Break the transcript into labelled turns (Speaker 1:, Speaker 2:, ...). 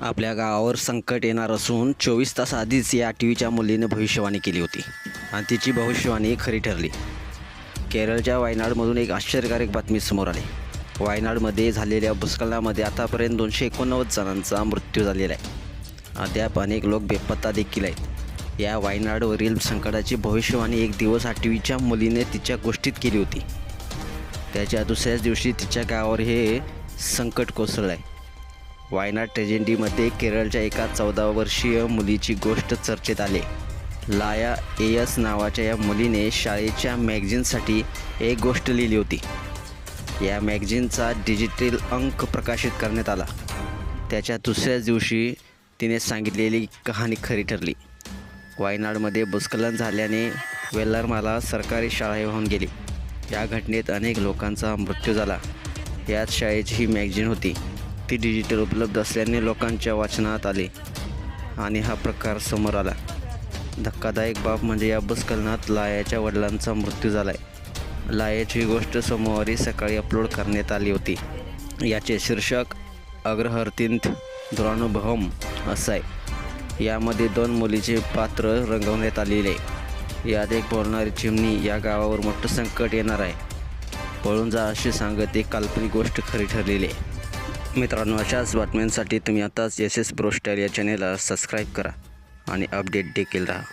Speaker 1: आपल्या गावावर संकट येणार असून चोवीस तास आधीच या आठवीच्या मुलीने भविष्यवाणी केली होती. आणि तिची भविष्यवाणी खरी ठरली. केरळच्या वायनाडमधून एक आश्चर्यकारक बातमी समोर आली. वायनाडमध्ये झालेल्या भूस्खलनामध्ये आतापर्यंत दोनशे एकोणनव्वद जणांचा मृत्यू झालेला आहे. अद्याप अनेक लोक बेपत्ता देखील आहेत. या वायनाडवरील संकटाची भविष्यवाणी एक दिवस आठवीच्या मुलीने तिच्या गोष्टीत केली होती. त्याच्या दुसऱ्याच दिवशी तिच्या गावावर हे संकट कोसळलं आहे वायनाड ट्रेजेंडीमध्ये केरळच्या एका चौदा वर्षीय मुलीची गोष्ट चर्चेत आली. लाया एयस नावाच्या या मुलीने शाळेच्या मॅगझिनसाठी एक गोष्ट लिहिली होती. या मॅगझिनचा डिजिटल अंक प्रकाशित करण्यात आला. त्याच्या दुसऱ्याच दिवशी तिने सांगितलेली कहाणी खरी ठरली. वायनाडमध्ये भूस्खलन झाल्याने वेल्लारमाला सरकारी शाळा वाहून गेली. या घटनेत अनेक लोकांचा मृत्यू झाला. याच शाळेची ही मॅगझिन होती. ती डिजिटल उपलब्ध असल्याने लोकांच्या वाचनात आले. आणि हा प्रकार समोर आला. धक्कादायक बाब म्हणजे या भूस्खलनात लायाच्या वडिलांचा मृत्यू झाला आहे लायाची गोष्ट सोमवारी सकाळी अपलोड करण्यात आली होती. याचे शीर्षक अग्रहर्तींत दुरानुभवम असं आहे यामध्ये दोन मुलीचे पात्र रंगवण्यात आलेले. आहे यात एक बोलणारी चिमणी या गावावर मोठं संकट येणार आहे. पळून जा अशी सांगत एक काल्पनिक गोष्ट खरी ठरलेली आहे. मित्रांनो अशाच बातम्यांसाठी तुम्ही आताच एस एस प्रो स्टाईल या चॅनेलला सबस्क्राईब करा आणि अपडेट देखील राहा.